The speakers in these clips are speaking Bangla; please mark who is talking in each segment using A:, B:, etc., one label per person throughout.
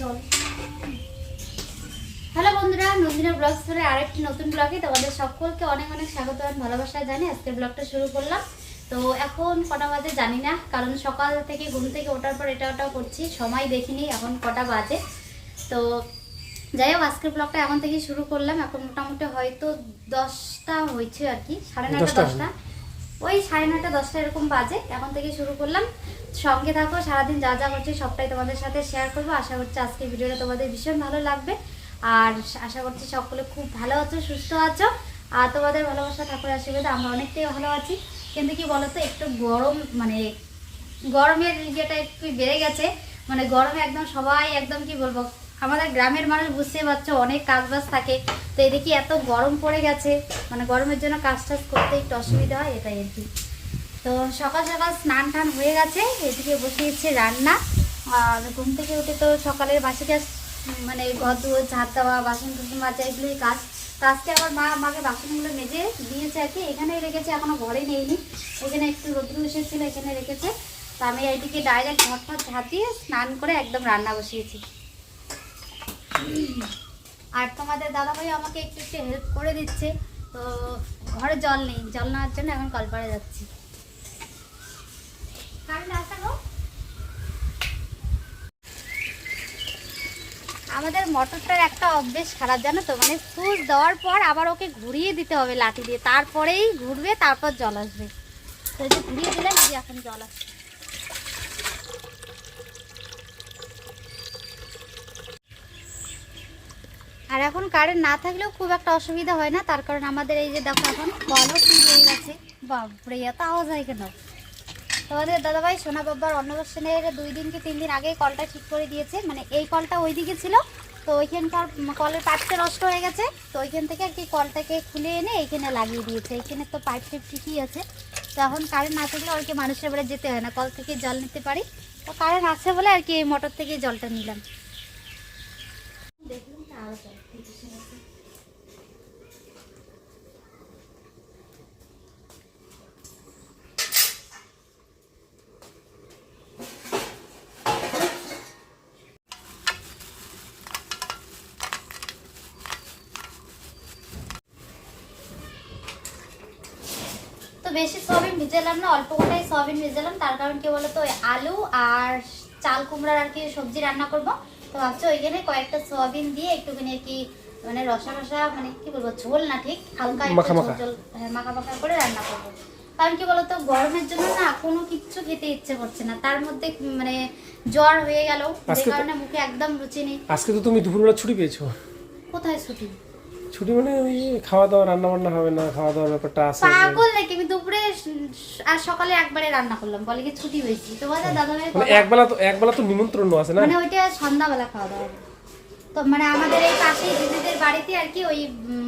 A: জল। হ্যালো বন্ধুরা নন্দিনা ব্লগস ধরে আরেকটি নতুন ব্লগে তোমাদের সকলকে অনেক অনেক স্বাগত আর ভালোবাসা জানি আজকের ব্লগটা শুরু করলাম। তো এখন কটা বাজে জানি না কারণ সকাল থেকে ঘুম থেকে ওঠার পর এটা ওটা করছি সময় দেখিনি এখন কটা বাজে। তো যাই হোক আজকের ব্লগটা এখন থেকে শুরু করলাম। এখন মোটামুটি হয়তো দশটা হয়েছে আর কি সাড়ে নয়টা
B: দশটা।
A: ওই সাড়ে নয়টা দশটা এরকম বাজে এখন থেকে শুরু করলাম। সঙ্গে থাকো, সারাদিন যা যা হচ্ছে সবটাই তোমাদের সাথে শেয়ার করব। আশা করছি আজকের ভিডিওটা তোমাদের ভীষণ ভালো লাগবে। আর আশা করছি সকলে খুব ভালো আছো, সুস্থ আছো। আর তোমাদের ভালোবাসা ঠাকুর আশীর্বাদে আমরা অনেকটাই ভালো আছি। কিন্তু কি বলতো, একটু গরম মানে গরমের ইয়েটা একটু বেড়ে গেছে। মানে গরমে একদম সবাই একদম কি বলব, আমাদের গ্রামের মানুষ বুঝতেই পারছ, অনেক কাজ বাজ থাকে। তো এদিকে এত গরম পড়ে গেছে মানে গরমের জন্য কাজ টাজ করতে একটু অসুবিধা হয়, এটাই আর কি। তো সকাল সকাল স্নান টান হয়ে গেছে, এদিকে বসিয়েছে রান্না। আর ঘুম থেকে উঠে তো সকালের বাসি কাজ মানে ঘর দুয়ার ঝাঁট দেওয়া, বাসন কুসন মাজা, এগুলোই কাজ। তো আজকে আমার মা আমাকে বাসনগুলো মেজে দিয়েছে আর কি, এখানেই রেখেছে, এখনও ঘরে নেইনি। এখানে একটু রোদ্রু এসেছিল, এখানে রেখেছে। তো আমি এইদিকে ডাইরেক্ট ঘর টর ঝাঁট দিয়ে স্নান করে একদম রান্না বসিয়েছি। আর তোমাদের দাদাভাই আমাকে একটু একটু হেল্প করে দিচ্ছে। তো ঘরে জল নেই, জল নেওয়ার জন্য এখন কলপাড়ে যাচ্ছি? আমাদের মোটরটার একটা অভ্যেস খারাপ, জানো তো? মানে সুইচ দেওয়ার পর আবার ওকে ঘুরিয়ে দিতে হবে লাঠি দিয়ে। তারপরেই ঘুরবে, তারপর জল আসবে। ঘুরিয়ে দিলে এই যে এখন জল আসবে আর এখন কারেন্ট না থাকলেও খুব একটা অসুবিধা হয় না। তার কারণ আমাদের এই যে দেখো এখন কলও হয়ে গেছে। বাপরে, এত আওয়াজ হয় কেন? তোমাদের দাদাভাই সোনা বাবার অন্নপ্রাশনের দুই দিন কি তিন দিন আগে কলটা ঠিক করে দিয়েছে। মানে এই কলটা ওইদিকে ছিল, তো ওইখানকার কলের পাইপটা নষ্ট হয়ে গেছে, তো ওইখান থেকে আর কি কলটাকে খুলে এনে এইখানে লাগিয়ে দিয়েছে। এইখানে তো পাইপ টাইপ ঠিকই আছে। তো এখন কারেন্ট না থাকলে আর কি মানুষের বাড়ি যেতে হয় না, কল থেকে জল নিতে পারি। তো কারেন্ট আছে বলে আর কি এই মোটর থেকে জলটা নিলাম। দেখলাম তো আরও জল দিতেছে নাকি। তো বেশি সয়াবিন ভিজালাম না অল্প কটাই সয়াবিন ভিজালাম। তার কারণ কি বলতো ওই আলু আর চাল কুমড়ার আর কি সবজি রান্না করব। তো ভাবছি ওইখানে কয়েকটা সয়াবিন দিয়ে একটুখানি আর কি মানে রসা রসা মানে কি বলব ঝোল না ঠিক হালকা
B: মাখা মাখা।
A: মাখা মাখা করে রান্না করব। কারণ কি বলতো গরমের জন্য না কোনো কিচ্ছু খেতে ইচ্ছে করছে না। তার মধ্যে মানে জ্বর হয়ে গেল যে কারণে মুখে একদম রুচি নেই।
B: আজকে তো তুমি দুপুরবেলা ছুটি পেয়েছ।
A: কোথায় ছুটি?
B: ছুটি মানে ওই খাওয়া দাওয়া রান্না বান্না হবে না খাওয়া দাওয়ার ব্যাপারটা আছে।
A: পাগল নাকি? আমি দুপুরে আর সকালে একবারে রান্না করলাম। বলে কি ছুটি হয়েছি? তোমাদের দাদা ভাইয়ের
B: মানে একবেলা তো একবেলা তো নিমন্ত্রণ আছে না?
A: মানে ওইটা সন্ধ্যাবেলা খাওয়া দাওয়া তো মানে আমাদের এই পাশেই দিদিদের বাড়িতে আর কি ওই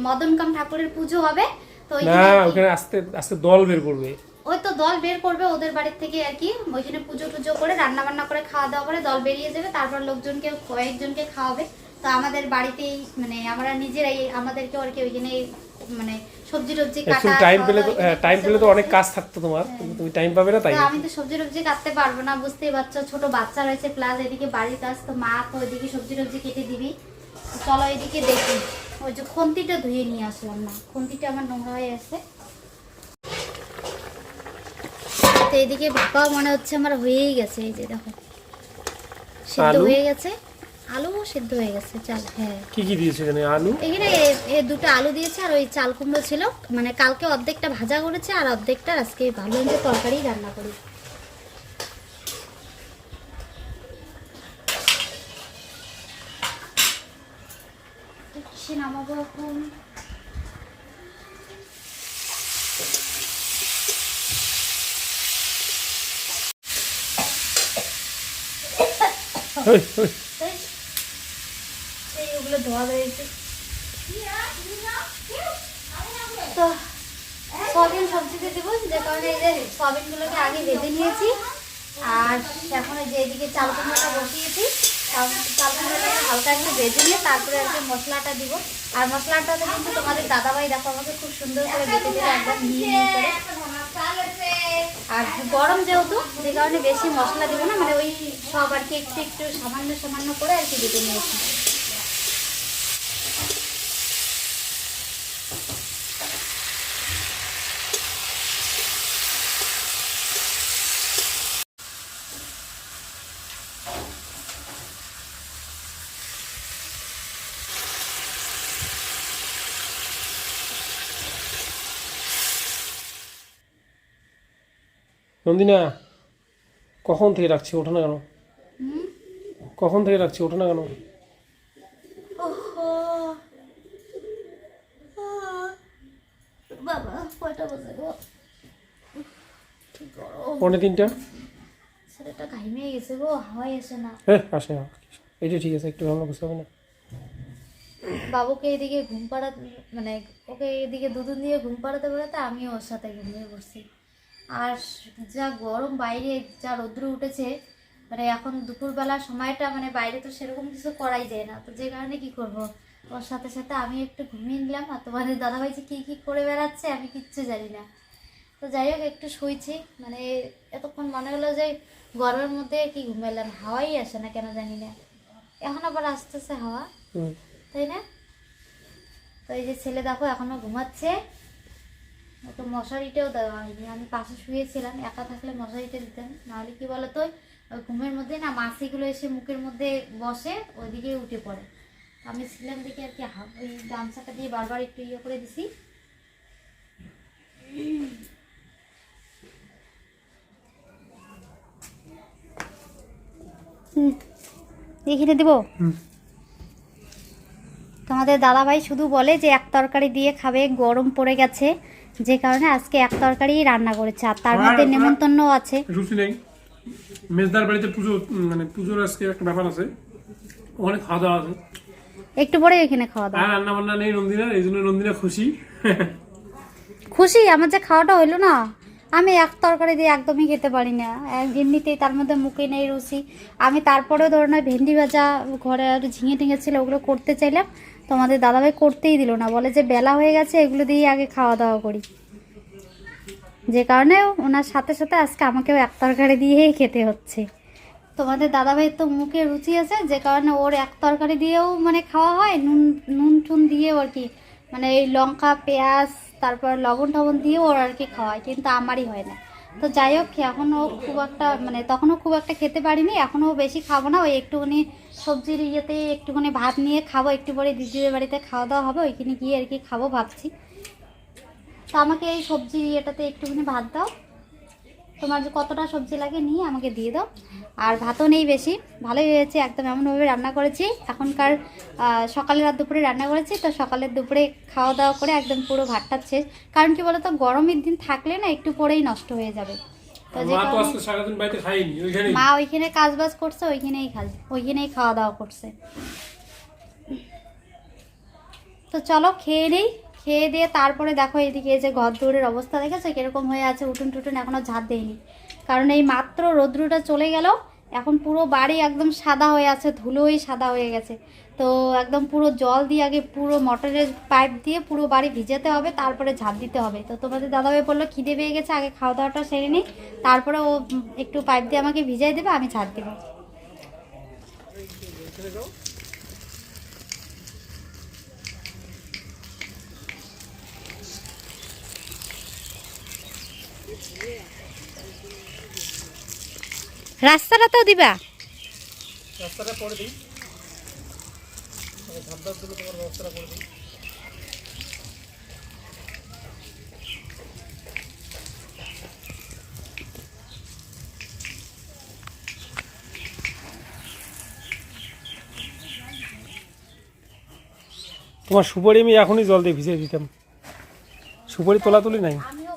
A: মদনকাম ঠাকুরের পুজো হবে। তো
B: না ওখানে আস্তে আস্তে দল বের করবে।
A: ওই তো দল বের করবে ওদের বাড়ির থেকে আর কি। ওইখানে পুজো টুজো করে রান্না বান্না করে খাওয়া দাওয়া করে দল বেরিয়ে যাবে। তারপর লোকজনকে কয়েকজনকে খাওয়াবে। তো আমাদের বাড়িতেই মানে আমরা নিজেরাই আমাদেরকে আর কি ওইখানে মানে সবজি টবজি কাটা
B: টাইম পেলে তো টাইম পেলে তো অনেক কাজ থাকতো তোমার। কিন্তু তুমি টাইম পাবে না তাই
A: আমি তো সবজি টবজি কাটতে পারব না বুঝতেই পারছ ছোট বাচ্চা রয়েছে প্লাস এদিকে বাড়ির কাজ তো মা তো ওইদিকে সবজি টবজি কেটে দিবি। চলো এদিকে দেখি। ওই যে খুন্তিটা ধুয়ে নিয়ে আসলাম না খুন্তিটা আমার নোংরা হয়ে আছে তো এদিকে ভাপা মনে হচ্ছে আমার হয়েই গেছে এই যে দেখো। সিদ্ধ? হয়ে গেছে। আলু সিদ্ধ হয়ে গেছে চাল হ্যাঁ।
B: কি কি দিয়েছ এখানে? আলু?
A: এখানে এ- দুটো আলু দিয়েছে আর ওই চাল কুমড়ো ছিল। মানে কালকে অর্ধেকটা ভাজা করেছে আর অর্ধেকটা আজকে ভাবলাম যে তরকারি রান্না করি। নামাবো এখন। এই ওগুলো ধোয়া রয়েছে তো সয়াবিন সবজিতে দেবো, যে কারণে এই যে সয়াবিনগুলোকে আগে ভেজে নিয়েছি। আর এখন এই যে এদিকে চাল বসিয়েছি, চাল- চাল হালকা একটু ভেজে নিয়ে তারপরে আর কি মশলাটা দিব। আর মশলাটাতে কিন্তু তোমাদের দাদাভাই দেখো আমাকে খুব সুন্দর করে বেটে দিলে একদম মিহি আর গরম যেহেতু, যে কারণে বেশি মশলা দেবো না মানে ওই সব আর কি একটু একটু সামান্য সামান্য করে আর কি দিতে নিয়েছি।
B: নন্দিনা কখন থেকে রাখছি ওঠো না কেন? কখন থেকে রাখছি ওঠো না কেন?
A: ওহো। আহ, বাবা কয়টা বাজে গো? কি গরম।
B: পৌনে তিনটা।
A: ছেলেটা গেছে গো হাওয়াই আসে না।
B: হ্যাঁ আসে না। এইটা ঠিক আছে একটু ভালো বুঝতে হবে না।
A: বাবুকে এদিকে ঘুম পাড়াতে মানে ওকে এদিকে দুদিন দিয়ে ঘুম পাড়াতে ওর সাথে ঘুমিয়ে পড়ছি। আর যা গরম বাইরে যা রৌদ্র উঠেছে মানে এখন দুপুরবেলা সময়টা মানে বাইরে তো সেরকম কিছু করাই যায় না। তো যে কারণে কি করব? ওর সাথে সাথে আমি একটু ঘুমিয়ে নিলাম। আর তোমাদের দাদাভাই যে কী কী করে বেড়াচ্ছে আমি কিচ্ছু জানি না। তো যাই হোক একটু শুয়েছি মানে এতক্ষণ মনে হলো যে গরমের মধ্যে কি ঘুমাইলাম হাওয়াই আসে না কেন জানি না। এখন আবার আসতেছে হাওয়া। তাই না? তো এই যে ছেলে দেখো এখনও ঘুমাচ্ছে। তো মশারিটাও দেওয়া হয়নি। আমি পাশে শুয়েছিলাম একা থাকলে মশারিটা দিতাম নাহলে কি বলতো ওই ঘুমের মধ্যে না মাছিগুলো এসে মুখের মধ্যে বসে ওইদিকে উঠে পড়ে। আমি ছিলাম দিকে আর কি ওই গামছাটা দিয়ে বারবার একটু ইয়ে করে দিছি। এখানে দেবো। তোমাদের দাদাভাই শুধু বলে যে এক তরকারি দিয়ে খাবে গরম পড়ে গেছে। যে কারণে আজকে এক তরকারি রান্না করেছে আর তার মধ্যে নেমন্তন্ন আছে।
B: রুচি নেই। মেজদার বাড়িতে পুজো মানে পুজোর আজকে একটা ব্যাপার আছে। ওখানে খাওয়া দাওয়া আছে।
A: একটু পরে এখানে খাওয়া দাওয়া।
B: আর রান্না বান্না নেই নন্দিনা এই জন্য নন্দিনা খুশি।
A: খুশি আমার যে খাওয়াটা হইল না আমি এক তরকারি দিয়ে একদমই খেতে পারি না। এমনিতেই তার মধ্যে মুখে নেই রুচি। আমি তারপরেও ধরো না ভেন্ডি ভাজা ঘরে আর ঝিঙে টিঙে ছিল ওগুলো করতে চাইলাম। তোমাদের দাদাভাই করতেই দিল না। বলে যে, বেলা হয়ে গেছে, এগুলো দিয়ে আগে খাওয়া দাওয়া করি। যে কারণে ওনার সাথে সাথে আজকে আমাকেও এক তরকারি দিয়েই খেতে হচ্ছে। তোমাদের দাদাভাইয়ের তো মুখে রুচি আছে, যে কারণে ওর এক তরকারি দিয়েও মানে খাওয়া হয়, নুন নুন টুন দিয়েও আর কি। মানে এই লঙ্কা, পেঁয়াজ, তারপর লবণ টবণ দিয়েও ওর আর কি খাওয়ায় কিন্তু আমারই হয় না। তো যাই হোক, এখনও খুব একটা মানে তখনও খুব একটা খেতে পারিনি, এখনও বেশি খাব না, ওই একটুখানি সবজির ইয়েতে একটুখানি ভাত নিয়ে খাব একটু পরে দিদিদের বাড়িতে খাওয়া দাওয়া হবে ওইখানে গিয়ে আর কি খাব ভাবছি। তো আমাকে এই সবজি ইয়েটাতে একটুখানি ভাত দাও। তোমার যে কতটা সবজি লাগে নিয়ে আমাকে দিয়ে দাও। আর ভাতও নেই বেশি ভালোই হয়েছে একদম এমনভাবে রান্না করেছি। এখনকার আহ, সকালের আর দুপুরে রান্না করেছি তো সকালের দুপুরে খাওয়া দাওয়া করে একদম পুরো ভাতটা শেষ। কারণ কি বলতো গরমের দিন থাকলে না একটু পরেই নষ্ট হয়ে যাবে।
B: মা
A: ওইখানে কাজ বাজ করছে ওইখানেই খাল ওইখানেই খাওয়া দাওয়া করছে। তো চলো খেয়ে নিই খেয়ে দিয়ে তারপরে দেখো এদিকে যে ঘর দৌড়ের অবস্থা দেখেছ? কীরকম হয়ে আছে উঠুন টুটুন এখনও ঝাঁট দেয়নি। কারণ এই মাত্র রৌদ্রটা চলে গেল এখন পুরো বাড়ি একদম সাদা হয়ে আছে ধুলোই সাদা হয়ে গেছে। তো একদম পুরো জল দিয়ে আগে পুরো মটরের পাইপ দিয়ে পুরো বাড়ি ভিজাতে হবে, তারপরে ঝাঁপ দিতে হবে। তো তোমাদের দাদাভাই বলল, খিদে পেয়ে গেছে, আগে খাওয়া দাওয়াটা সেরে নিই তারপরে ও একটু পাইপ দিয়ে আমাকে ভিজাই দেবে, আমি ঝাঁপ দেবো। রাস্তাটাতেও দিবা।
B: রাস্তাটা করে দিই। ধাপ তোমার ব্যবস্থাটা করে দিই তোমার সুপারি আমি এখনই জল দিয়ে ভিজিয়ে দিতাম। সুপারি তোলা তুলি নাই।
A: আমিও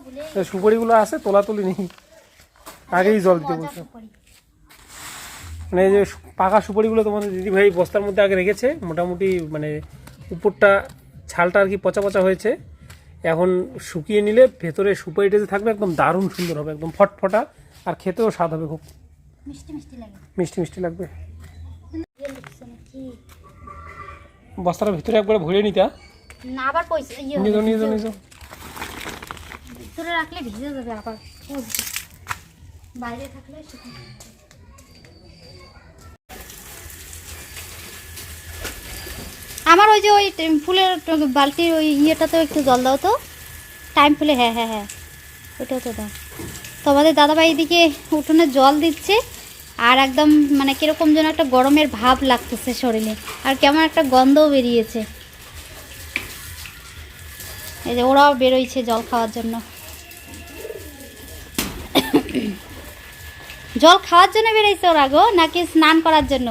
B: সুপারিগুলো আছে তোলা তুলি নেই। আগেই জল দিতে বলছো মানে যে পাকা সুপারিগুলো তোমাদের দিদিভাই বস্তার মধ্যে আগে রেখেছে মোটামুটি মানে উপরটা ছালটা আর কি পচা পচা হয়েছে। এখন শুকিয়ে নিলে ভেতরে সুপারিটা যে থাকবে একদম দারুণ সুন্দর হবে একদম ফটফটা আর খেতেও স্বাদ হবে খুব।
A: মিষ্টি মিষ্টি লাগে।
B: মিষ্টি মিষ্টি লাগবে।
A: ইয়ে?
B: বস্তাটা ভিতরে একবার ভরে নিতা
A: না আবার পয়সা ইয়ে
B: নিয়ে যাও নিয়ে যাও নিয়ে যাও।
A: ভিতরে রাখলে ভিজে যাবে আবার। বাইরে থাকলে আমার ওই যে ওই ফুলের বালতির ওই ইয়েটাতেও একটু জল দাও তো। টাইম ফুলে হ্যাঁ হ্যাঁ হ্যাঁ। ওটাও তো দাও। তো আমাদের দাদাভাই এদিকে উঠোনে জল দিচ্ছে, আর একদম মানে কীরকম যেন একটা গরমের ভাব লাগতেছে শরীরে, আর কেমন একটা গন্ধও বেরিয়েছে। এই যে ওরাও বেরোইছে জল খাওয়ার জন্য। জল খাওয়ার জন্য বেরোইছে ওরা গো, নাকি স্নান করার জন্য?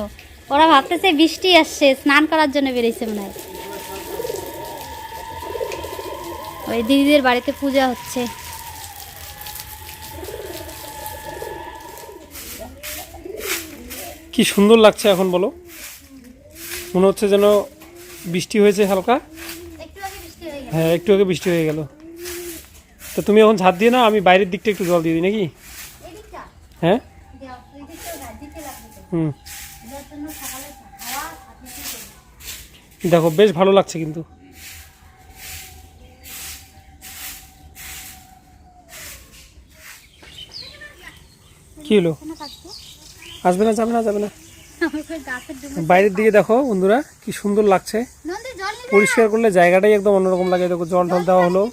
A: ওরা ভাবতেছে বৃষ্টি আসছে স্নান করার জন্য বেরিয়েছে মনে হয়। ওই দিদিদের বাড়িতে পূজা হচ্ছে।
B: কি সুন্দর লাগছে এখন বলো। মনে হচ্ছে যেন বৃষ্টি হয়েছে হালকা।
A: হয়ে
B: একটু আগে বৃষ্টি হয়ে গেল। তো তুমি এখন ঝাঁট দিয়ে না আমি বাইরের দিকটা একটু জল দিয়ে দিই নাকি? হ্যাঁ? হুম। দেখো, বেশ ভালো লাগছে কিন্তু। কি হলো? আসবে না, যাবে না যাবে না। বাইরের দিকে দেখো বন্ধুরা, কি সুন্দর লাগছে। পরিষ্কার করলে জায়গাটাই একদম অন্যরকম লাগে। দেখো, জল টল দেওয়া হলো।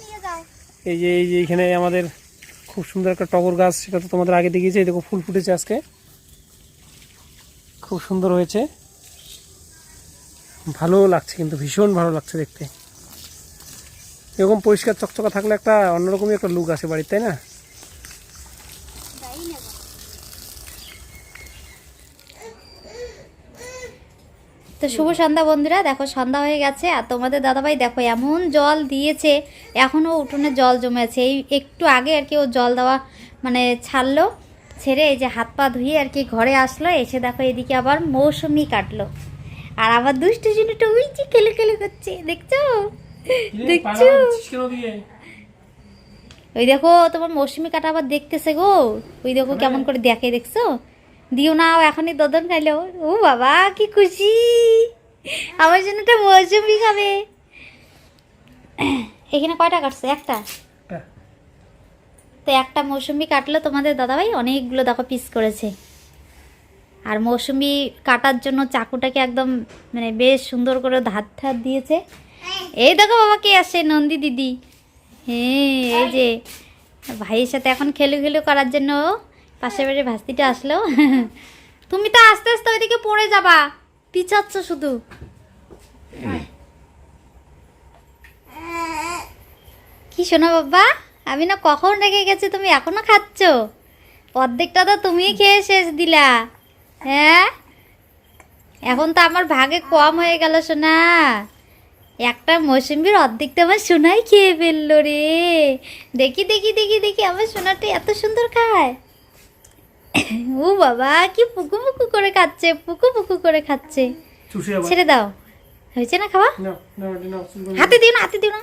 B: এই যে এই যে, এখানে আমাদের খুব সুন্দর একটা টগর গাছ, সেটা তো তোমাদের আগে দেখিয়েছি। দেখো, ফুল ফুটেছে আজকে। খুব সুন্দর হয়েছে। ভালো লাগছে কিন্তু, ভীষণ ভালো লাগছে দেখতে। এরকম পরিষ্কার চকচকা থাকলে একটা অন্যরকমই একটা লুক আসে বাড়ির, তাই না?
A: তো শুভ সন্ধ্যা বন্ধুরা, দেখো সন্ধ্যা হয়ে গেছে আর তোমাদের দাদাভাই দেখো এমন জল দিয়েছে, এখনও উঠোনে জল জমে আছে এই একটু আগে আর কি ও জল দেওয়া মানে ছাড়লো। ছেড়ে এই যে হাত পা ধুয়ে আর কি ঘরে আসলো এসে দেখো এদিকে আবার মৌসুমি কাটলো। আর আবার দুষ্টু জুনুটা ওই যে খেলে খেলে করছে দেখছ? দেখছ? ওই দেখো তোমার মৌসুমি কাটা আবার দেখতেছে গো। ওই দেখো কেমন করে দেখে দেখছ? দিও না এখনই দদন খাইলো। ও বাবা কি খুশি! আমার জন্য একটা মৌসুমি খাবে। এখানে কয়টা কাটছে? একটা? তো একটা মৌসুমি কাটলো তোমাদের দাদাভাই, অনেকগুলো দেখো পিস করেছে। আর মৌসুমি কাটার জন্য চাকুটাকে একদম মানে বেশ সুন্দর করে ধার ধার দিয়েছে। এই দেখো বাবা কে আসে, নন্দী দিদি। হ্যাঁ এই যে ভাইয়ের সাথে এখন খেলু খেলু করার জন্য পাশের বাড়ির ভাস্তিটা আসলো। তুমি তো আস্তে আস্তে ওইদিকে পড়ে যাবা, পিছাচ্ছ শুধু। কি শোনো বাবা? আমি না কখন রেখে গেছি তুমি এখনও খাচ্ছ? অর্ধেকটা তো তুমিই খেয়ে শেষ দিলা। হ্যাঁ? এখন তো আমার ভাগে কম হয়ে গেল সোনা। একটা মৌসুমির অর্ধেকটা আমার সোনাই খেয়ে ফেলল রে। দেখি দেখি দেখি দেখি আমার সোনাটা এত সুন্দর খায়। ও বাবা কি পুকু পুকু করে খাচ্ছে পুকু পুকু করে খাচ্ছে। ছেড়ে দাও। হয়েছে না খাওয়া। হাতে দিও না হাতে দিও না।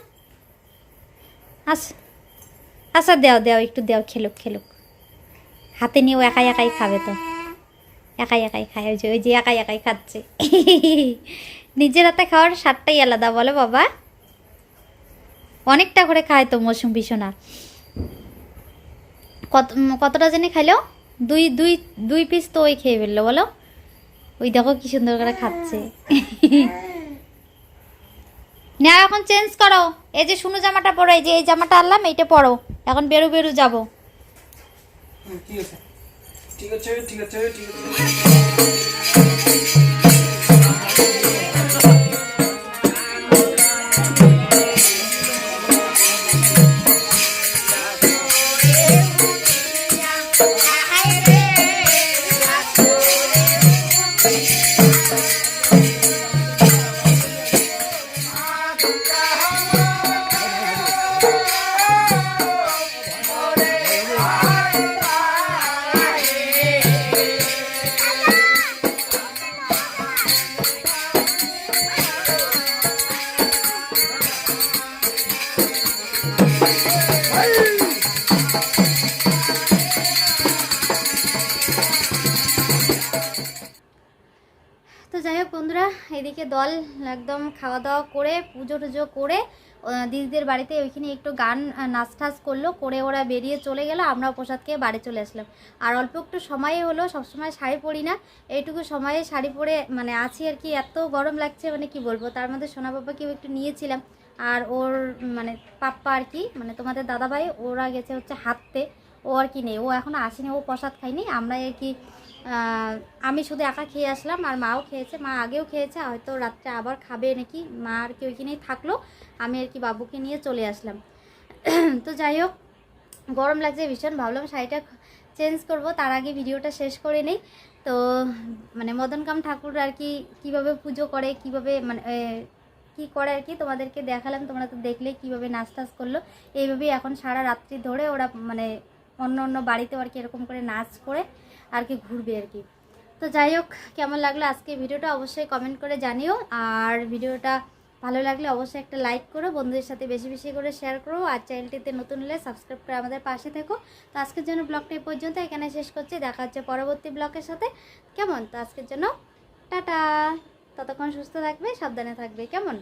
A: আচ্ছা আচ্ছা দেও দেও, একটু দেও, খেলুক খেলুক। হাতে নিয়ে ও একাই একাই খাবে তো। একাই একাই খায়, ওই যে ওই যে একাই একাই খাচ্ছে। নিজের হাতে খাওয়ার স্বাদটাই আলাদা, বলে বাবা। অনেকটা করে খায় তো মৌসুম সোনা কত কতটা জেনে খাইলো? দুই দুই দুই পিস তো ওই খেয়ে ফেলল, বলো। ওই দেখো কি সুন্দর করে খাচ্ছে। না এখন চেঞ্জ করো। এই যে শুনো জামাটা পরো, এই যে এই জামাটা আনলাম, এইটা পরো। এখন বেরু বেরু যাব।
B: ঠিক আছে। ঠিক আছে ঠিক আছে ঠিক আছে। এদিকে দল একদম খাওয়া দাওয়া করে পুজো টুজো করে
A: দিদিদের বাড়িতে ওইখানে একটু গান নাচ টাচ করল, করে ওরা বেরিয়ে চলে গেল আমরা প্রসাদ খেয়ে বাড়ি চলে আসলাম। আর অল্প একটু সময় হলো, সবসময় শাড়ি পরি না, এইটুকু সময়ে শাড়ি পরে মানে আছি আর কি, এত গরম লাগছে মানে কি বলব, তার মধ্যে সোনা বাবাকেও একটু নিয়েছিলাম। আর ওর মানে পাপ্পা আর কি মানে তোমাদের দাদাভাই, ওরা গেছে হচ্ছে হাঁটতে, ও আর কি নেই, ও এখনও আসেনি, ও প্রসাদ খায়নি আমরা আর কি আমি শুধু একা খেয়ে আসলাম আর মাও খেয়েছে। মা আগেও খেয়েছে, হয়তো রাত্রে আবার খাবে নাকি? মা আর কি ওইখানেই থাকল, আমি আর কি বাবুকে নিয়ে চলে আসলাম। তো যাই হোক, গরম লাগছে ভীষণ, ভাবলাম শাড়িটা চেঞ্জ করব, তার আগে ভিডিওটা শেষ করে নেই। তো মানে মদনকাম ঠাকুর আর কি কীভাবে পুজো করে, কীভাবে মানে কি করে আর কি তোমাদেরকে দেখালাম, তোমরা তো দেখলে কীভাবে নাচ টাচ করল। এইভাবেই এখন সারা রাত্রি ধরে ওরা মানে অন্য অন্য বাড়িতে আর কি এরকম করে নাচ করে আর কি ঘুরবে আর কি। তো যাই হোক, কেমন লাগল আজকে ভিডিওটা অবশ্যই কমেন্ট করে জানিও। আর ভিডিওটা ভালো লাগলে অবশ্যই একটা লাইক করো, বন্ধুদের সাথে বেশি বেশি করে শেয়ার করো, আর চ্যানেলটিতে নতুন হলে সাবস্ক্রাইব করে আমাদের পাশে থেকো। তো আজকের জন্য ব্লগটা এই পর্যন্ত, এখানে শেষ করছি, দেখা হচ্ছে পরবর্তী ব্লগের সাথে। কেমন? তো আজকের জন্য টাটা। ততক্ষণ সুস্থ থাকবে, সাবধানে থাকবে, কেমন?